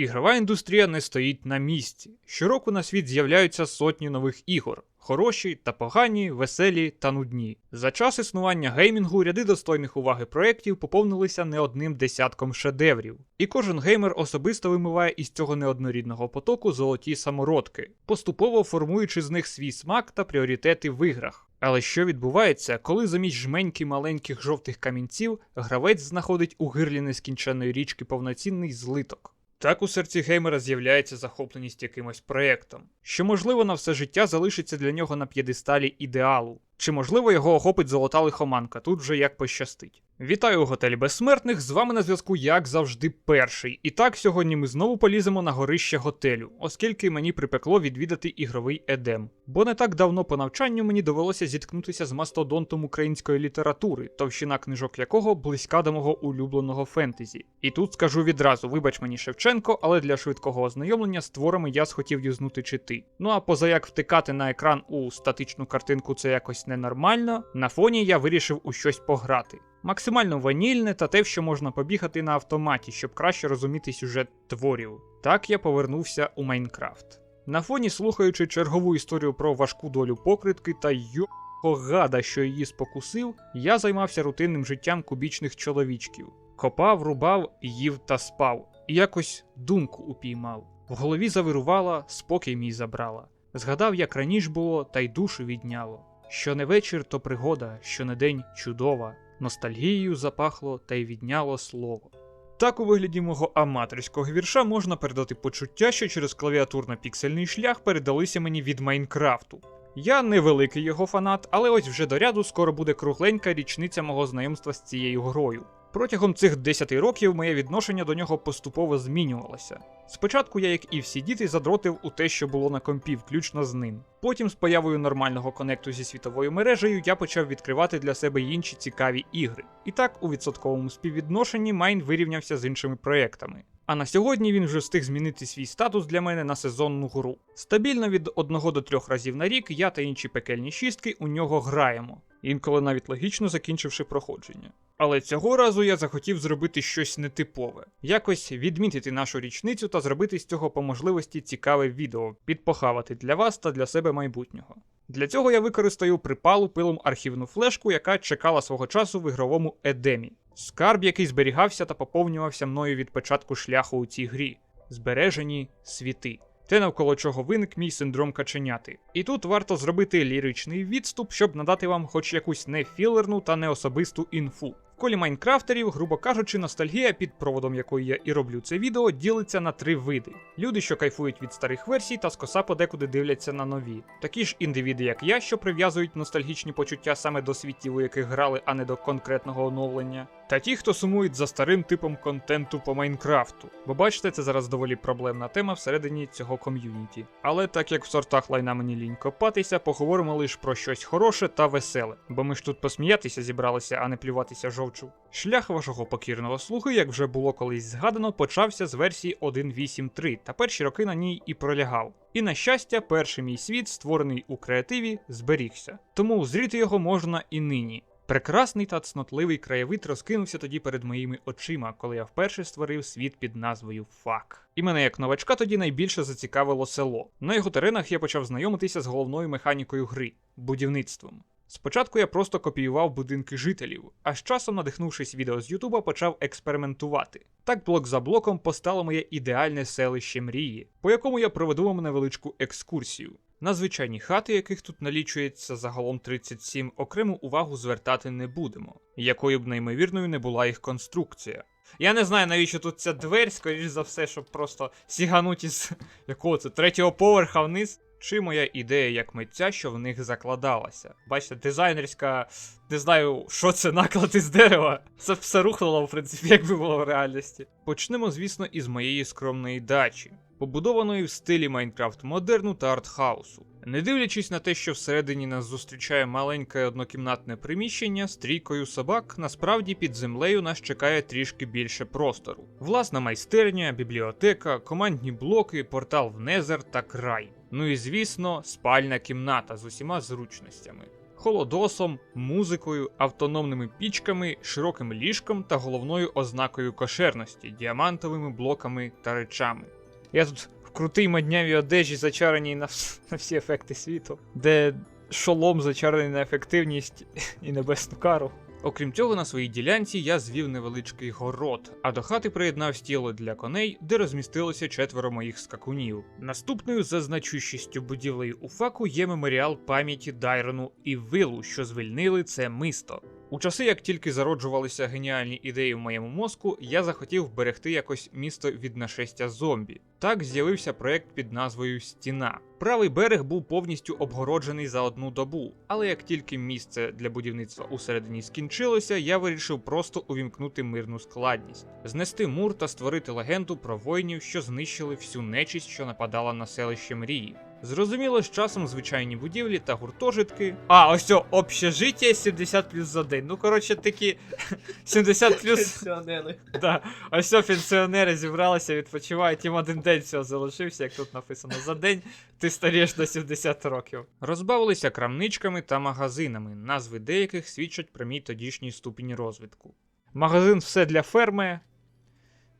Ігрова індустрія не стоїть на місці. Щороку на світ з'являються сотні нових ігор. Хороші та погані, веселі та нудні. За час існування геймінгу ряди достойних уваги проєктів поповнилися не одним десятком шедеврів. І кожен геймер особисто вимиває із цього неоднорідного потоку золоті самородки, поступово формуючи з них свій смак та пріоритети в іграх. Але що відбувається, коли замість жменьки маленьких жовтих камінців гравець знаходить у гирлі нескінченної річки повноцінний злиток? Так у серці геймера з'являється захопленість якимось проєктом, що можливо на все життя залишиться для нього на п'єдесталі ідеалу, чи можливо його охопить золота лихоманка, тут вже як пощастить. Вітаю у готелі безсмертних. З вами на зв'язку, як завжди, перший. І так сьогодні ми знову поліземо на горище готелю, оскільки мені припекло відвідати ігровий едем. Бо не так давно по навчанню мені довелося зіткнутися з мастодонтом української літератури, товщина книжок якого близька до мого улюбленого фентезі. І тут скажу відразу: вибач мені Шевченко, але для швидкого ознайомлення з творами я схотів юзнути чи ти. Ну а поза як втикати на екран у статичну картинку це якось ненормально, на фоні я вирішив у щось пограти. Максимально ванільне та те, що можна побігати на автоматі, щоб краще розуміти сюжет творів. Так я повернувся у Майнкрафт. На фоні, слухаючи чергову історію про важку долю покритки та його гада, що її спокусив, я займався рутинним життям кубічних чоловічків. Копав, рубав, їв та спав, і якось думку упіймав. В голові завирувала, спокій мій забрала. Згадав, як раніше було, та й душу відняло. Що не вечір, то пригода, що не день чудова, ностальгією запахло та й відняло слово. Так у вигляді мого аматорського вірша можна передати почуття, що через клавіатурно-піксельний шлях передалися мені від Майнкрафту. Я не великий його фанат, але ось вже до ряду скоро буде кругленька річниця мого знайомства з цією грою. Протягом цих 10 років моє відношення до нього поступово змінювалося. Спочатку я, як і всі діти, задротив у те, що було на компі, включно з ним. Потім, з появою нормального конекту зі світовою мережею, я почав відкривати для себе інші цікаві ігри. І так, у відсотковому співвідношенні Майн вирівнявся з іншими проектами. А на сьогодні він вже встиг змінити свій статус для мене на сезонну гру. Стабільно від 1 до 3 разів на рік я та інші пекельні шістки у нього граємо, інколи навіть логічно закінчивши проходження. Але цього разу я захотів зробити щось нетипове, якось відмітити нашу річницю та зробити з цього по можливості цікаве відео, підпохавати для вас та для себе майбутнього. Для цього я використаю припалу пилом архівну флешку, яка чекала свого часу в ігровому едемі. Скарб, який зберігався та поповнювався мною від початку шляху у цій грі. Збережені світи. Те, навколо чого виник мій синдром каченяти. І тут варто зробити ліричний відступ, щоб надати вам хоч якусь не філерну та не особисту інфу. В колі майнкрафтерів, грубо кажучи, ностальгія, під проводом якої я і роблю це відео, ділиться на три види: люди, що кайфують від старих версій та скоса подекуди дивляться на нові. Такі ж індивіди, як я, що прив'язують ностальгічні почуття саме до світів, у яких грали, а не до конкретного оновлення. Та ті, хто сумують за старим типом контенту по Майнкрафту. Бо бачите, це зараз доволі проблемна тема всередині цього ком'юніті. Але так як в сортах лайна мені лінь копатися, поговоримо лише про щось хороше та веселе, бо ми ж тут посміятися зібралися, а не плюватися жовчу. Шлях вашого покірного слуги, як вже було колись згадано, почався з версії 1.8.3, та перші роки на ній і пролягав. І на щастя, перший мій світ, створений у креативі, зберігся. Тому зріти його можна і нині. Прекрасний та цнотливий краєвид розкинувся тоді перед моїми очима, коли я вперше створив світ під назвою Фак. І мене як новачка тоді найбільше зацікавило село. На його теренах я почав знайомитися з головною механікою гри будівництвом. Спочатку я просто копіював будинки жителів, а з часом, надихнувшись відео з Ютуба, почав експериментувати. Так блок за блоком постало моє ідеальне селище мрії, по якому я проведу вам невеличку екскурсію. На звичайні хати, яких тут налічується загалом 37, окрему увагу звертати не будемо, якою б неймовірною не була їх конструкція. Я не знаю, навіщо тут ця двері, скоріш за все, щоб просто сігануть із якого це третього поверха вниз. Чи моя ідея як митця, що в них закладалася? Бачите, дизайнерська, не знаю, що це наклад із дерева. Це все рухнуло, в принципі, якби було в реальності. Почнемо, звісно, із моєї скромної дачі, побудованої в стилі Майнкрафт модерну та артхаусу. Не дивлячись на те, що всередині нас зустрічає маленьке однокімнатне приміщення з трійкою собак, насправді під землею нас чекає трішки більше простору. Власна майстерня, бібліотека, командні блоки, портал в Незер та край. Ну і звісно, спальна кімната з усіма зручностями. холодосом, музикою, автономними пічками, широким ліжком та головною ознакою кошерності, діамантовими блоками та речами. Я тут в крутий моднявій одежі, зачареній на, на всі ефекти світу, де шолом зачарений на ефективність і небесну кару. Окрім цього, на своїй ділянці я звів невеличкий город, а до хати приєднав стіло для коней, де розмістилося четверо моїх скакунів. Наступною за значущістю будівлею у факу є меморіал пам'яті Дайрону і Вилу, що звільнили це мисто. У часи, як тільки зароджувалися геніальні ідеї в моєму мозку, я захотів вберегти якось місто від нашестя зомбі. Так з'явився проект під назвою Стіна. Правий берег був повністю обгороджений за одну добу, але як тільки місце для будівництва усередині скінчилося, я вирішив просто увімкнути мирну складність, знести мур та створити легенду про воїнів, що знищили всю нечисть, що нападала на селище мрії. Зрозуміло, з часом звичайні будівлі та гуртожитки. А, ось цього общежиття 70 плюс за день. Ну, коротше, такі 70 плюс. Пенсіонери. Да. Ось все, пенсіонери зібралися, відпочивають. Їм один день всього залишився, як тут написано. За день ти старієш до 70 років. Розбавилися крамничками та магазинами, назви деяких свідчать про мій тодішній ступінь розвитку. Магазин все для ферми.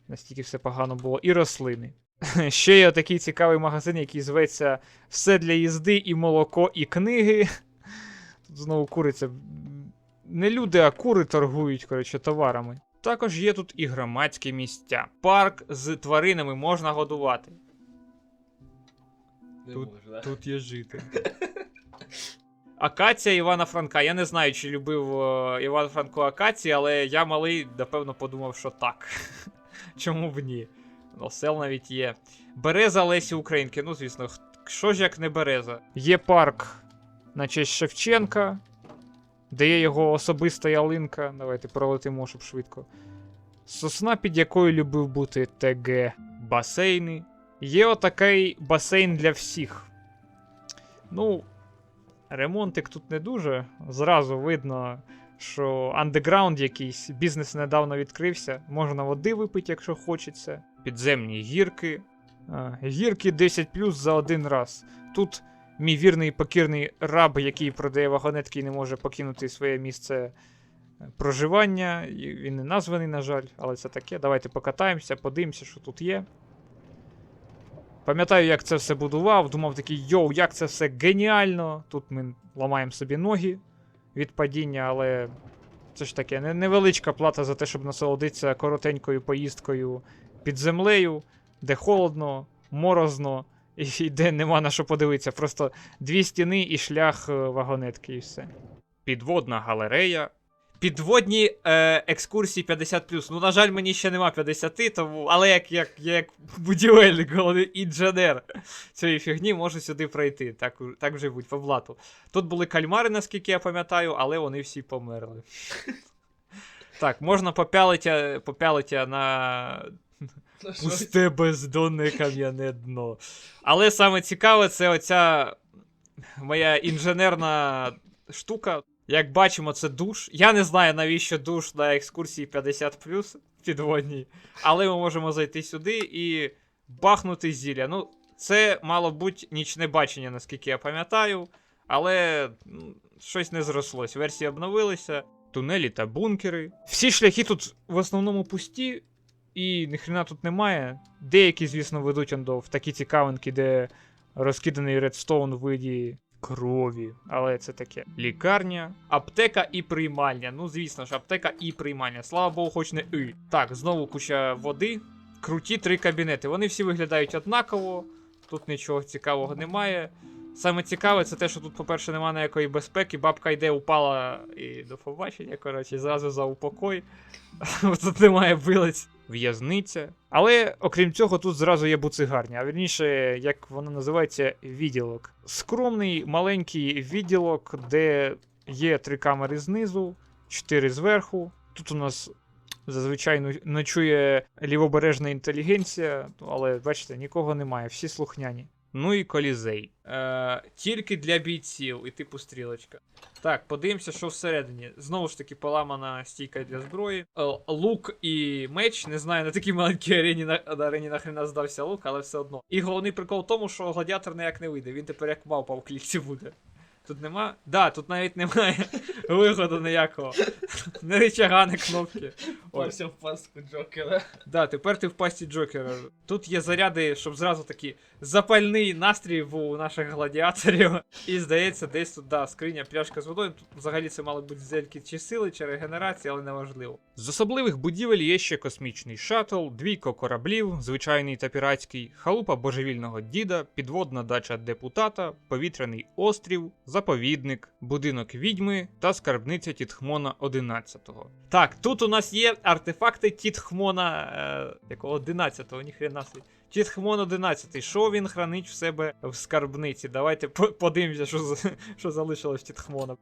Настільки все погано було, і рослини. Ще є такий цікавий магазин, який зветься Все для їзди, і молоко, і книги. Тут знову куриця. Не люди, а кури торгують, коротше, товарами. Також є тут і громадські місця. Парк з тваринами можна годувати. Не Тут- може, да? Тут є жити. Акація Івана Франка. Я не знаю, чи любив е, Іван Франко Акації, але я малий, напевно, подумав, що так. Чому б ні? Осел навіть є. Береза Лесі Українки. Ну, звісно, що ж як не береза? Є парк на честь Шевченка, де є його особиста ялинка. Давайте пролетимо, щоб швидко. Сосна, під якою любив бути ТГ. Басейни. Є отакий басейн для всіх. Ну, ремонтик тут не дуже. Зразу видно, що андеграунд якийсь, бізнес недавно відкрився. Можна води випити, якщо хочеться. Підземні гірки. А, гірки 10 плюс за один раз. Тут мій вірний покірний раб, який продає вагонетки і не може покинути своє місце е, проживання. Він не названий, на жаль, але це таке. Давайте покатаємося, подивимося, що тут є. Пам'ятаю, як це все будував. Думав такий, йоу, як це все геніально. Тут ми ламаємо собі ноги від падіння, але це ж таке невеличка плата за те, щоб насолодитися коротенькою поїздкою під землею, де холодно, морозно, і де нема на що подивитися. Просто дві стіни і шлях е, вагонетки, і все. Підводна галерея. Підводні е, екскурсії 50. Ну, на жаль, мені ще нема 50, тому. Але як, як, як будівельник, головний інженер цієї фігні, можу сюди пройти. Так, так вже будь по блату. Тут були кальмари, наскільки я пам'ятаю, але вони всі померли. Так, можна попялити, попялити на пусте бездонне кам'яне дно. Але саме цікаве, це оця моя інженерна штука. Як бачимо, це душ. Я не знаю, навіщо душ на екскурсії 50 підводній, але ми можемо зайти сюди і бахнути зілля. Ну, це мало бути нічне бачення, наскільки я пам'ятаю, але м, щось не зрослось. Версії обновилися. Тунелі та бункери. Всі шляхи тут в основному пусті, і ніхрена тут немає. Деякі, звісно, ведуть в такі цікавинки, де розкиданий редстоун в виді крові, але це таке. Лікарня, аптека і приймальня. Ну, звісно ж, аптека і приймальня. Слава Богу, хоч не і. Так, знову куча води. Круті три кабінети. Вони всі виглядають однаково. Тут нічого цікавого немає. Саме цікаве, це те, що тут, по-перше, немає ніякої безпеки. Бабка йде, упала і до побачення, коротше, зразу за упокой. Тут немає вилиць. В'язниця. Але окрім цього, тут зразу є буцигарня, а вірніше, як вона називається, відділок. Скромний маленький відділок, де є три камери знизу, чотири зверху. Тут у нас зазвичай ночує лівобережна інтелігенція, але бачите, нікого немає, всі слухняні. Ну і колізей. Е, тільки для бійців, і типу стрілочка. Так, подивимося, що всередині. Знову ж таки, поламана стійка для зброї. Е, лук і меч. Не знаю, на такій маленькій арені на, арені нахрена здався лук, але все одно. І головний прикол в тому, що гладіатор ніяк не вийде. Він тепер як мавпа в клітці буде. Тут нема. Да, тут навіть немає виходу ніякого. Не рычага, не кнопки. Ось в пастку Джокера. Да, тепер ти в пасті Джокера. Тут є заряди, щоб зразу такий запальний настрій був у наших гладіаторів. І здається, десь тут, да, скриня, пляшка з водою. Тут взагалі це мали бути зельки чи сили, чи регенерація, але неважливо. З особливих будівель є ще космічний шаттл, двійко кораблів, звичайний та піратський, халупа божевільного діда, підводна дача депутата, повітряний острів, заповідник, будинок відьми та скарбниця Тітхмона 11-го. Так, тут у нас є артефакти Тітхмона е, якого 11-го, ніхрена собі. Тітхмон 11, що він хранить в себе в скарбниці? Давайте по- подивимося, що, що залишилось Тітхмона.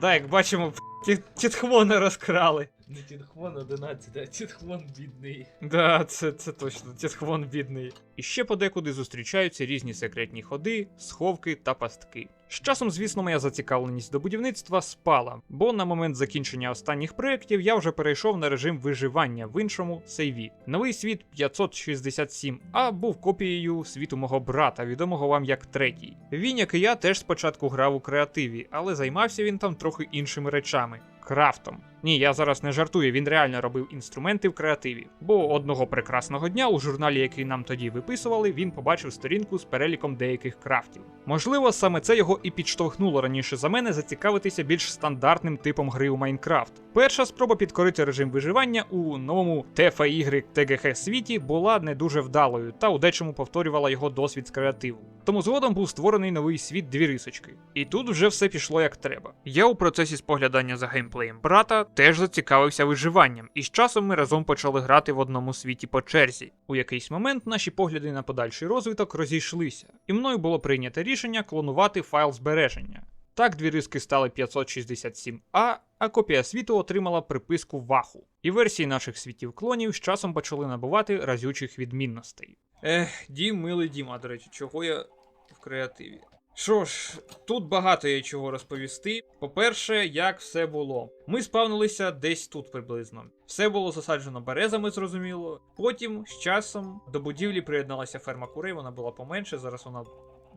Да, як бачимо, Ті- Тітхмона розкрали. Не Тінхвон 11, а Тінхвон бідний. Да, це, це точно, Тітхвон бідний. І ще подекуди зустрічаються різні секретні ходи, сховки та пастки. З часом, звісно, моя зацікавленість до будівництва спала, бо на момент закінчення останніх проєктів я вже перейшов на режим виживання в іншому сейві. Новий світ 567А був копією світу мого брата, відомого вам як третій. Він, як і я, теж спочатку грав у креативі, але займався він там трохи іншими речами. Крафтом. Ні, я зараз не жартую, він реально робив інструменти в креативі. Бо одного прекрасного дня у журналі, який нам тоді виписували, він побачив сторінку з переліком деяких крафтів. Можливо, саме це його і підштовхнуло раніше за мене зацікавитися більш стандартним типом гри у Майнкрафт. Перша спроба підкорити режим виживання у новому TFY TGH світі була не дуже вдалою та у дечому повторювала його досвід з креативу. Тому згодом був створений новий світ дві рисочки. І тут вже все пішло як треба. Я у процесі споглядання за геймплеєм брата теж зацікавився виживанням, і з часом ми разом почали грати в одному світі по черзі. У якийсь момент наші погляди на подальший розвиток розійшлися, і мною було прийнято рішення клонувати файл збереження. Так, дві риски стали 567А, а копія світу отримала приписку Ваху. І версії наших світів клонів з часом почали набувати разючих відмінностей. Ех, дім, милий дім, а до речі, чого я в креативі? Що ж, тут багато є чого розповісти. По-перше, як все було. Ми спавнилися десь тут приблизно. Все було засаджено березами, зрозуміло. Потім, з часом, до будівлі приєдналася ферма курей, вона була поменше, зараз вона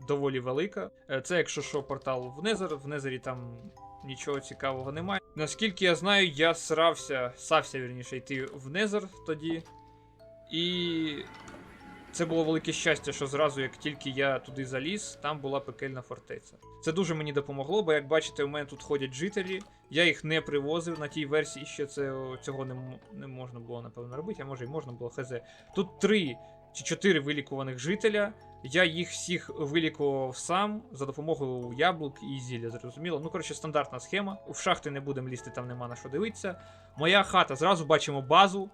доволі велика. Е, Це, якщо що, портал в Незер, в Незері там нічого цікавого немає. Наскільки я знаю, я срався, сався вірніше йти в Незер тоді. І це було велике щастя, що зразу, як тільки я туди заліз, там була пекельна фортеця. Це дуже мені допомогло, бо як бачите, у мене тут ходять жителі. Я їх не привозив на тій версії, ще це цього не, не можна було напевно робити, а може і можна було хз. Тут три чи чотири вилікуваних жителя. Я їх всіх вилікував сам за допомогою яблук і зілля, зрозуміло. Ну, коротше, стандартна схема. В шахти не будемо лізти, там нема на що дивитися. Моя хата, зразу бачимо базу.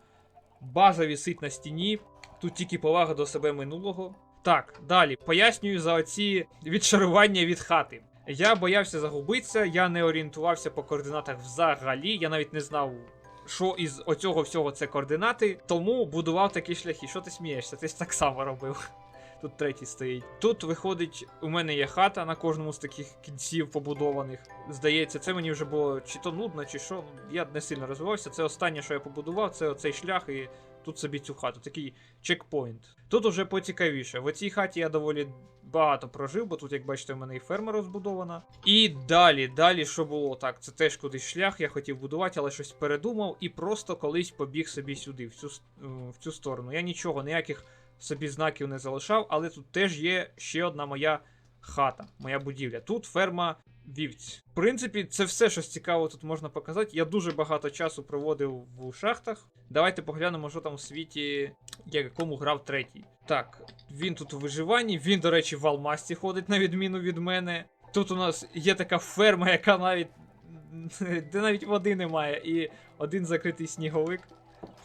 База висить на стіні. Тут тільки повага до себе минулого. Так, далі пояснюю за оці відшарування від хати. Я боявся загубитися, я не орієнтувався по координатах взагалі. Я навіть не знав, що із оцього всього це координати. Тому будував такі шляхи. Що ти смієшся? Ти так само робив. Тут третій стоїть. Тут виходить, у мене є хата на кожному з таких кінців побудованих. Здається, це мені вже було чи то нудно, чи що. Я не сильно розвивався. Це останнє, що я побудував, це оцей шлях і тут собі цю хату. Такий чекпоінт. Тут уже поцікавіше. В оцій хаті я доволі багато прожив, бо тут, як бачите, у мене і ферма розбудована. І далі, далі, що було так, це теж кудись шлях, я хотів будувати, але щось передумав і просто колись побіг собі сюди, в цю, е, в цю сторону. Я нічого, ніяких собі знаків не залишав, але тут теж є ще одна моя хата, моя будівля. Тут ферма вівць. В принципі, це все, що цікаво тут можна показати. Я дуже багато часу проводив в шахтах. Давайте поглянемо, що там у світі, якому грав третій. Так, він тут у виживанні. Він, до речі, в Алмасті ходить, на відміну від мене. Тут у нас є така ферма, яка навіть. де навіть води немає, і один закритий сніговик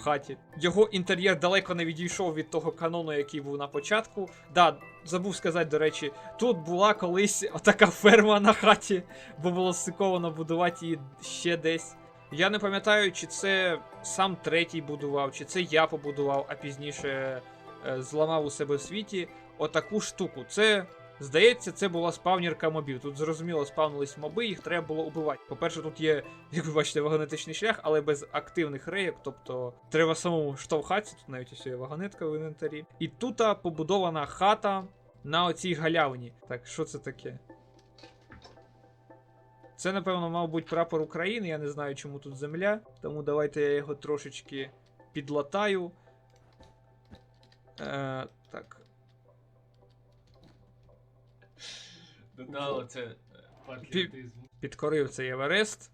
хаті. Його інтер'єр далеко не відійшов від того канону, який був на початку. Да, забув сказати, до речі, тут була колись отака ферма на хаті, бо було сиковано будувати її ще десь. Я не пам'ятаю, чи це сам третій будував, чи це я побудував, а пізніше е, зламав у себе в світі отаку штуку. Це, здається, це була спавнірка мобів. Тут зрозуміло спавнились моби, їх треба було убивати. По-перше, тут є, як ви бачите, вагонетичний шлях, але без активних рейок, тобто треба самому штовхатися. Тут навіть ось є вагонетка в інвентарі. І тут побудована хата на оцій галявині. Так, що це таке? Це, напевно, мав бути прапор України. Я не знаю, чому тут земля. Тому давайте я його трошечки підлатаю. Е, так. Додало це е, патріотизм. підкорив цей Еверест.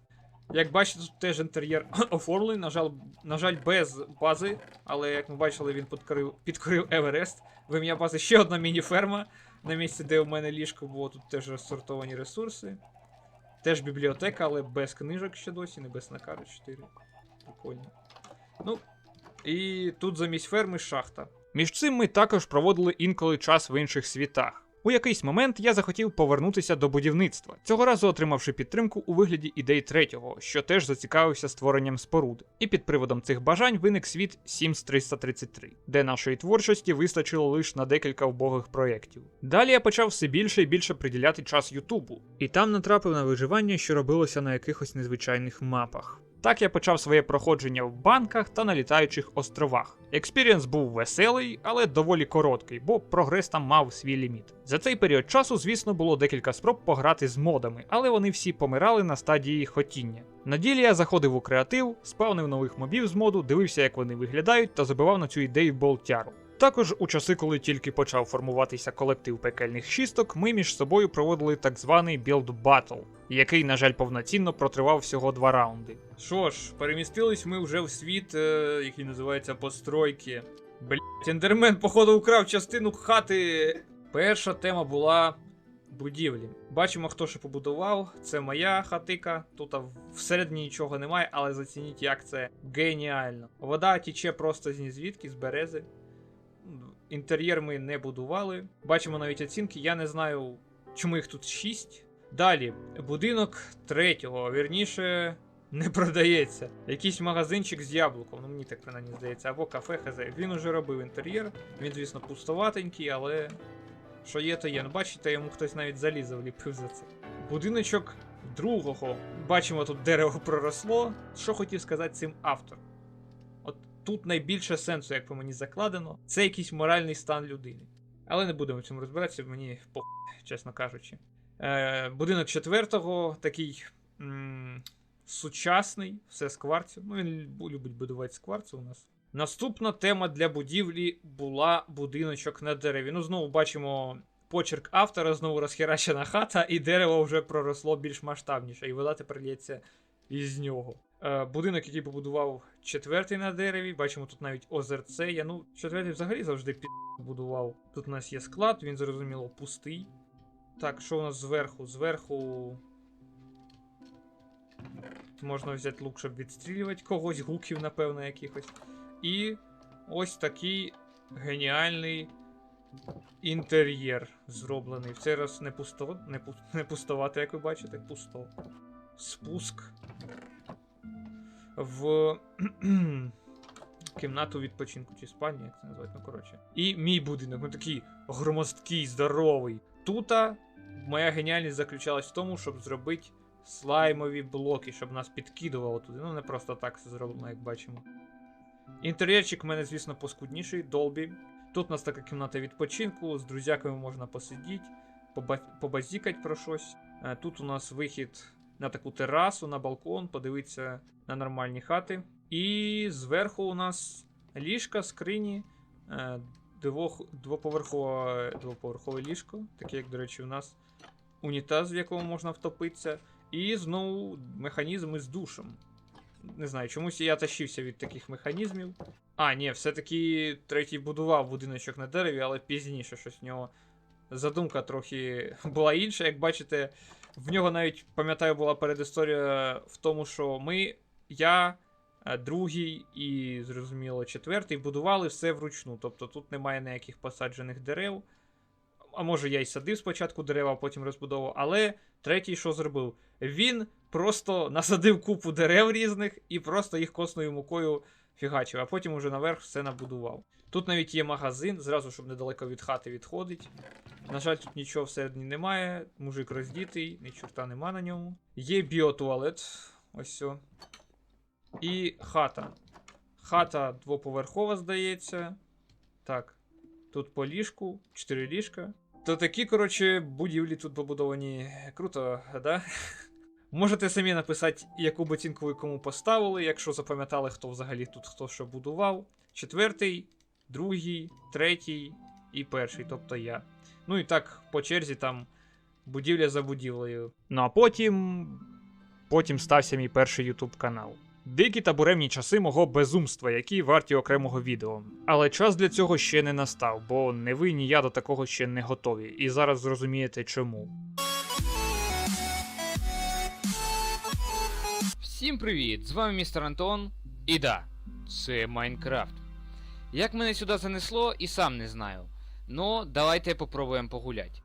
Як бачите, тут теж інтер'єр оформлений, на жаль, на жаль, без бази, але як ми бачили, він підкорив, підкорив Еверест. В ім'я бази ще одна міні-ферма на місці, де у мене ліжко було. Тут теж розсортовані ресурси. Теж бібліотека, але без книжок ще досі, небесна кара 4. Прикольно. Ну, і тут замість ферми шахта. Між цим ми також проводили інколи час в інших світах. У якийсь момент я захотів повернутися до будівництва, цього разу отримавши підтримку у вигляді ідей третього, що теж зацікавився створенням споруд. І під приводом цих бажань виник світ Sims 333, де нашої творчості вистачило лише на декілька вбогих проєктів. Далі я почав все більше і більше приділяти час Ютубу, і там натрапив на виживання, що робилося на якихось незвичайних мапах. Так я почав своє проходження в банках та на літаючих островах. Експірієнс був веселий, але доволі короткий, бо прогрес там мав свій ліміт. За цей період часу, звісно, було декілька спроб пограти з модами, але вони всі помирали на стадії хотіння. На ділі я заходив у креатив, спавнив нових мобів з моду, дивився, як вони виглядають, та забивав на цю ідею болтяру. Також у часи, коли тільки почав формуватися колектив пекельних шісток, ми між собою проводили так званий білд батл, який, на жаль, повноцінно протривав всього два раунди. Що ж, перемістились ми вже в світ, е, який називається постройки. Блять, ендермен, походу, украв частину хати. Перша тема була будівлі. Бачимо, хто що побудував. Це моя хатика. Тут всередині нічого немає, але зацініть, як це геніально. Вода тіче просто звідки, з берези. Інтер'єр ми не будували. Бачимо навіть оцінки. Я не знаю, чому їх тут 6. Далі, будинок третього, вірніше, не продається. Якийсь магазинчик з яблуком, ну мені так принаймні здається, або кафе хз. Він уже робив інтер'єр. Він, звісно, пустоватенький, але що є, то є. Ну, бачите, йому хтось навіть залізо вліпив за це. Будиночок другого. Бачимо, тут дерево проросло. Що хотів сказати цим автор? Тут найбільше сенсу, як по мені закладено, це якийсь моральний стан людини. Але не будемо в цьому розбиратися, мені по чесно кажучи. Е, будинок четвертого такий м- сучасний, все з кварцю. Ну, він любить будувати з кварцу у нас. Наступна тема для будівлі була будиночок на дереві. Ну, знову бачимо почерк автора, знову розхерачена хата, і дерево вже проросло більш масштабніше, і вода тепер лється із нього. Е, будинок, який побудував четвертий на дереві. Бачимо, тут навіть озерце є. Ну, четвертий взагалі завжди під будував. Тут у нас є склад, він зрозуміло пустий. Так, що у нас зверху? Зверху. Тут можна взяти лук, щоб відстрілювати когось, гуків, напевно, якихось. І ось такий геніальний інтер'єр зроблений. В цей раз не пусто, не, пу, не пустовато, як ви бачите, пусто. Спуск в кімнату відпочинку чи спальню, як це називають, ну коротше. І мій будинок, ну такий громоздкий, здоровий. Тута моя геніальність заключалась в тому, щоб зробити слаймові блоки, щоб нас підкидувало туди. Ну, не просто так все зроблено, як бачимо. Інтер'єрчик в мене, звісно, поскудніший, долбі. Тут у нас така кімната відпочинку, з друзяками можна посидіти, поба- побазікати про щось. Е, Тут у нас вихід на таку терасу, на балкон, подивитися на нормальні хати. І зверху у нас ліжка, скрині, е, двох, двоповерхове, двоповерхове ліжко, таке, як, до речі, у нас унітаз, в якому можна втопитися. І знову механізми з душем. Не знаю, чомусь я тащився від таких механізмів. А, ні, все-таки третій будував будиночок на дереві, але пізніше щось в нього. Задумка трохи була інша. Як бачите, в нього навіть, пам'ятаю, була передісторія в тому, що ми, я, е, другий і, зрозуміло, четвертий будували все вручну. Тобто тут немає ніяких посаджених дерев. А може я й садив спочатку дерева, а потім розбудовував. Але третій що зробив? Він просто насадив купу дерев різних і просто їх косною мукою фігачив, а потім уже наверх все набудував. Тут навіть є магазин, зразу, щоб недалеко від хати відходить. На жаль, тут нічого всередині немає. Мужик роздітий, ні чорта нема на ньому. Є біотуалет. Ось все. І хата. Хата двоповерхова, здається. Так. Тут по ліжку, 4 ліжка. То такі, коротше, будівлі тут побудовані. Круто, да? Можете самі написати, яку б оцінку ви кому поставили, якщо запам'ятали, хто взагалі тут хто що будував. Четвертий, другий, третій і перший, тобто я. Ну і так по черзі там будівля за будівлею. Ну а потім. Потім стався мій перший YouTube канал. Дикі та буремні часи мого безумства, які варті окремого відео. Але час для цього ще не настав, бо не ви, ні я до такого ще не готові. І зараз зрозумієте чому. Всім привіт! З вами містер Антон. І да, це Майнкрафт. Як мене сюди занесло, і сам не знаю. Ну, давайте попробуємо погулять.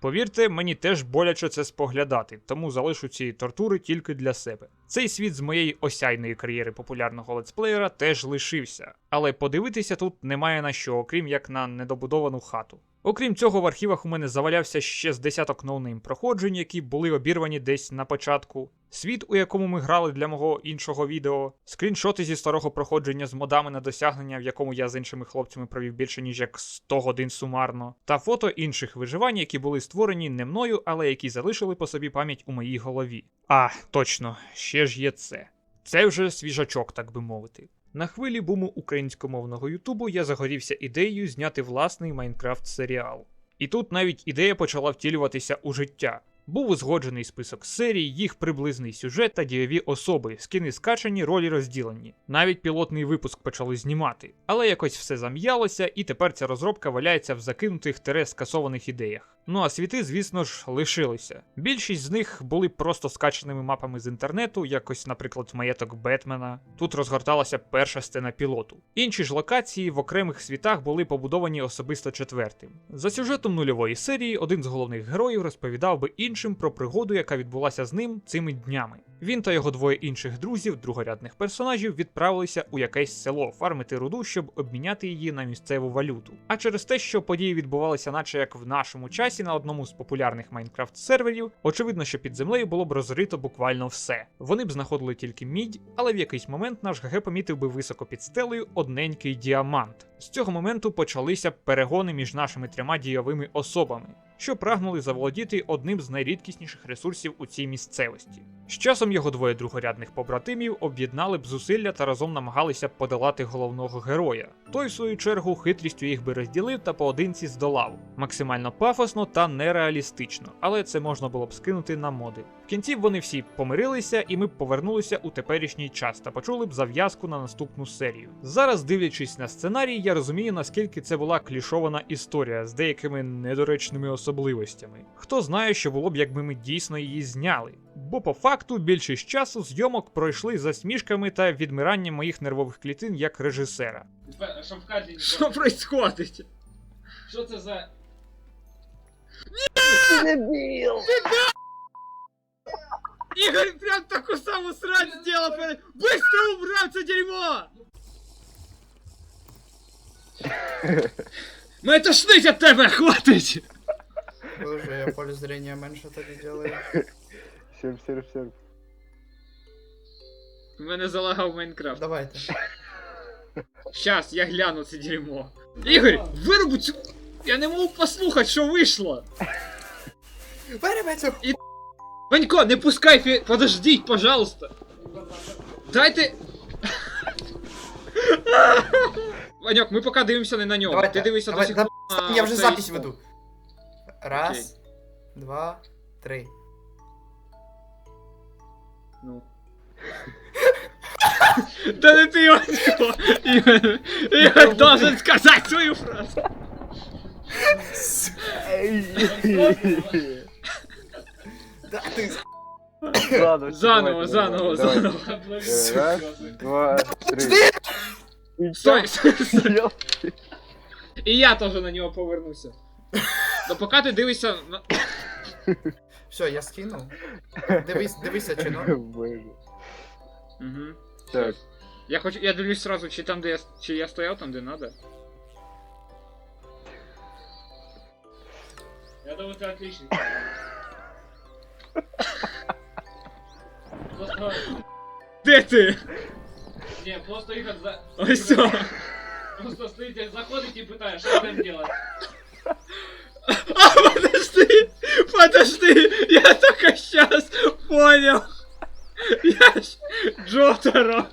Повірте, мені теж боляче це споглядати, тому залишу ці тортури тільки для себе. Цей світ з моєї осяйної кар'єри популярного летсплеєра теж лишився, але подивитися тут немає на що, окрім як на недобудовану хату. Окрім цього, в архівах у мене завалявся ще з десяток ноунейм проходжень, які були обірвані десь на початку. Світ, у якому ми грали для мого іншого відео, скріншоти зі старого проходження з модами на досягнення, в якому я з іншими хлопцями провів більше ніж як 100 годин сумарно, та фото інших виживань, які були створені не мною, але які залишили по собі пам'ять у моїй голові. А, точно, ще ж є це. Це вже свіжачок, так би мовити. На хвилі буму українськомовного Ютубу я загорівся ідеєю зняти власний Майнкрафт серіал. І тут навіть ідея почала втілюватися у життя. Був узгоджений список серій, їх приблизний сюжет та дієві особи, скини скачані, ролі розділені. Навіть пілотний випуск почали знімати. Але якось все зам'ялося, і тепер ця розробка валяється в закинутих тере скасованих ідеях. Ну а світи, звісно ж, лишилися. Більшість з них були просто скачаними мапами з інтернету, якось, наприклад, маєток Бетмена. Тут розгорталася перша сцена пілоту. Інші ж локації в окремих світах були побудовані особисто четвертим. За сюжетом нульової серії один з головних героїв розповідав би іншим про пригоду, яка відбулася з ним цими днями. Він та його двоє інших друзів, другорядних персонажів, відправилися у якесь село фармити руду, щоб обміняти її на місцеву валюту. А через те, що події відбувалися, наче як в нашому часі, на одному з популярних Майнкрафт серверів, очевидно, що під землею було б розрито буквально все. Вони б знаходили тільки мідь, але в якийсь момент наш ГГ помітив би високо під стелею одненький діамант. З цього моменту почалися перегони між нашими трьома дійовими особами, що прагнули заволодіти одним з найрідкісніших ресурсів у цій місцевості. З часом його двоє другорядних побратимів об'єднали б зусилля та разом намагалися подолати головного героя. Той, в свою чергу, хитрістю їх би розділив та поодинці здолав. Максимально пафосно та нереалістично, але це можна було б скинути на моди. В кінці б вони всі помирилися, і ми б повернулися у теперішній час та почули б зав'язку на наступну серію. Зараз, дивлячись на сценарій, я розумію, наскільки це була клішована історія з деякими недоречними особливостями. Хто знає, що було б, якби ми дійсно її зняли. Бо по факту більшість часу зйомок пройшли за смішками та відмиранням моїх нервових клітин як режисера. Що происходить? Що це за. Игорь прям такую самую срать сделал! Быстро убрать это дерьмо! Мы тошнить от тебе, хватить! Боже, я поле зрения меньше тоді делаю. Серп, серп, серп. У мене залагав Майнкрафт. Давайте. Щас, я гляну це дерьмо. Ігор, вируби цю... Я не можу послухати, що вийшло. Перебецю! Ванько, не пускай фі... Подождіть, пожалуйста. Дайте. Ваньок, ми поки дивимося не на нього. Давайте. Ти дивишся давай, до сих да- пор. на Я вже цей запись стол. веду. Раз, два, три. Ну. Да не ты, Ванько! Игорь должен сказать свою фразу. Да ти Заново, Заново, давайте, заново, давайте. заново. Э, Раз, два, три. И Стой, чё? стой, стой. Ёлки. І я теж на нього повернуся. Ну поки ти дивишся на. Все, я скинув. Дивись, дивися, чи ну. Боже. Угу. Так, Я хочу. Я дивлюсь сразу, чи там, де я. Чи я стояв там, де надо. Я думаю, ти отличник. Просто. Де ти? Не, просто Ігор за. Ось все. Просто стоїть, заходить і питає, що будемо делать. А, подожди! Подожди, я только сейчас понял. Я ж Джотаро.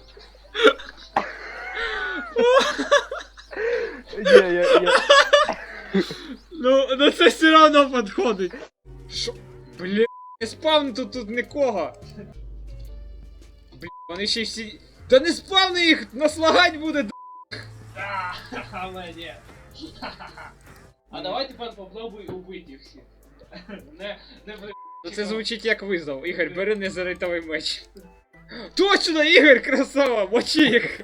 Не, я, я... Ну, ну це все одно підходить. Шо? Бля, не спавни тут тут нікого. Бля, вони ще й всі. Да не спавни їх, наслагать буде. д***. Ха-ха, мене. А давай тепер попробуй убити їх всіх. Не, не бли- Ну це звучить як визов. Ігор, бери незаритовий меч. Точно, Ігор, красава, мочи їх.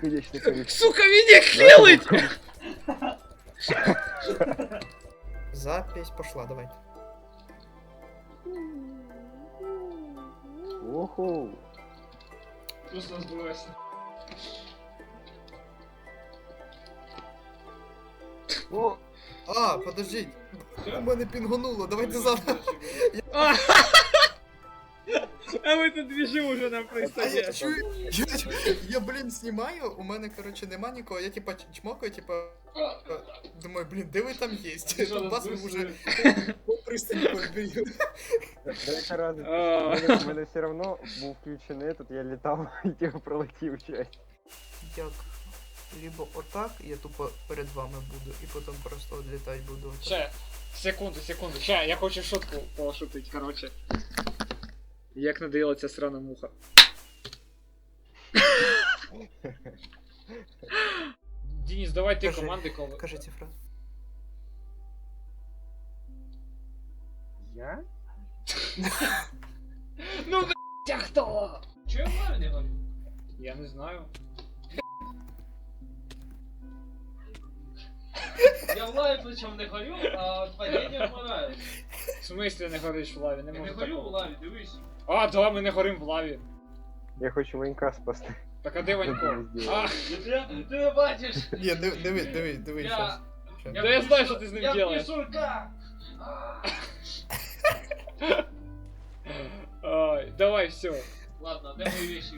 Количество. Сука, він їх хилить! Запись пошла, давайте. Уху. Просто збилася. О, А, подождіть. У мене пінгонуло, давайте заново. А, ви тут біжи уже нам А я пристає. чую, я, я, блін, знімаю, у мене, короче, нема нікого, я типа чмокаю, типа, е, думаю, блін, де ви там є? Що, Вас вже по пристані перебили. Дайте раз. А. У мене, у мене все равно був включений этот, я літав і типу пролетів часть. Як? Либо отак, я тупо перед вами буду, і потім просто відлітати буду. отак. Ще, секунду, секунду. Ща, я хочу шутку пошутить, короче. Як надоїла ця срана муха. Денис, давай ти Кажи. команди коли. Кажи ці фрази. Я? Ну, блядь, а хто? Чого я не горю? Я не знаю. Я в лаві причому не горю, а от падіння вмираю. В смислі не гориш в лаві, не Я не може горю в такого. лаві, дивись. А, да, ми не горим в лаві. Я хочу Ванька спасти. Так а де Ванько? А, Ти, ти не бачиш? Ні, диви, диви, диви, диви, Я- щас. Да я знаю, що ти з ним я делаєш. Я сурка! Ай, давай, все. Ладно, де мої вещи?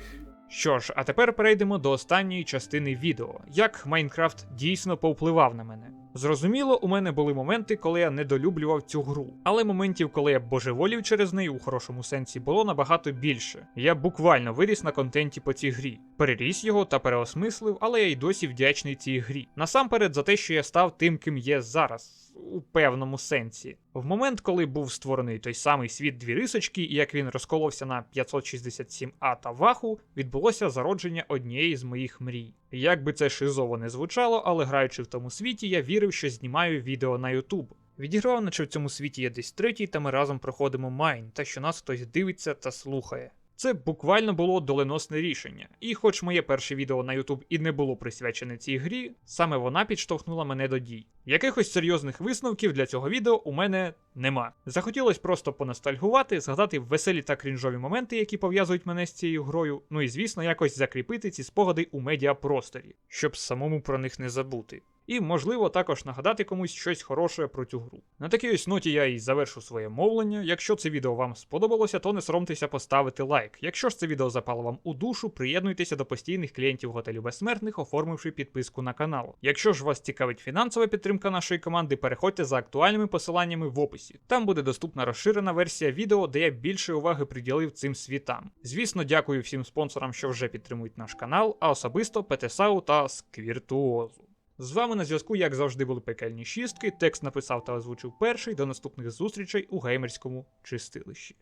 Що ж, а тепер перейдемо до останньої частини відео, як Майнкрафт дійсно повпливав на мене. Зрозуміло, у мене були моменти, коли я недолюблював цю гру, але моментів, коли я божеволів через неї у хорошому сенсі, було набагато більше. Я буквально виріс на контенті по цій грі, переріс його та переосмислив, але я й досі вдячний цій грі. Насамперед за те, що я став тим, ким є зараз. У певному сенсі. В момент, коли був створений той самий світ дві рисочки, і як він розколовся на 567А та ваху, відбулося зародження однієї з моїх мрій. Як би це шизово не звучало, але граючи в тому світі, я вірив, що знімаю відео на YouTube. Відіграв, наче в цьому світі є десь третій, та ми разом проходимо майн, та що нас хтось дивиться та слухає. Це буквально було доленосне рішення. І хоч моє перше відео на YouTube і не було присвячене цій грі, саме вона підштовхнула мене до дій. Якихось серйозних висновків для цього відео у мене нема. Захотілося просто поностальгувати, згадати веселі та крінжові моменти, які пов'язують мене з цією грою, ну і звісно, якось закріпити ці спогади у медіапросторі, щоб самому про них не забути. І, можливо, також нагадати комусь щось хороше про цю гру. На такій ось ноті я і завершу своє мовлення. Якщо це відео вам сподобалося, то не соромтеся поставити лайк. Якщо ж це відео запало вам у душу, приєднуйтеся до постійних клієнтів готелю безсмертних, оформивши підписку на канал. Якщо ж вас цікавить фінансова підтримка нашої команди, переходьте за актуальними посиланнями в описі. Там буде доступна розширена версія відео, де я більше уваги приділив цим світам. Звісно, дякую всім спонсорам, що вже підтримують наш канал, а особисто ПТСАУ та Сквіртуозу. З вами на зв'язку, як завжди, були пекельні шістки. Текст написав та озвучив перший. До наступних зустрічей у геймерському чистилищі.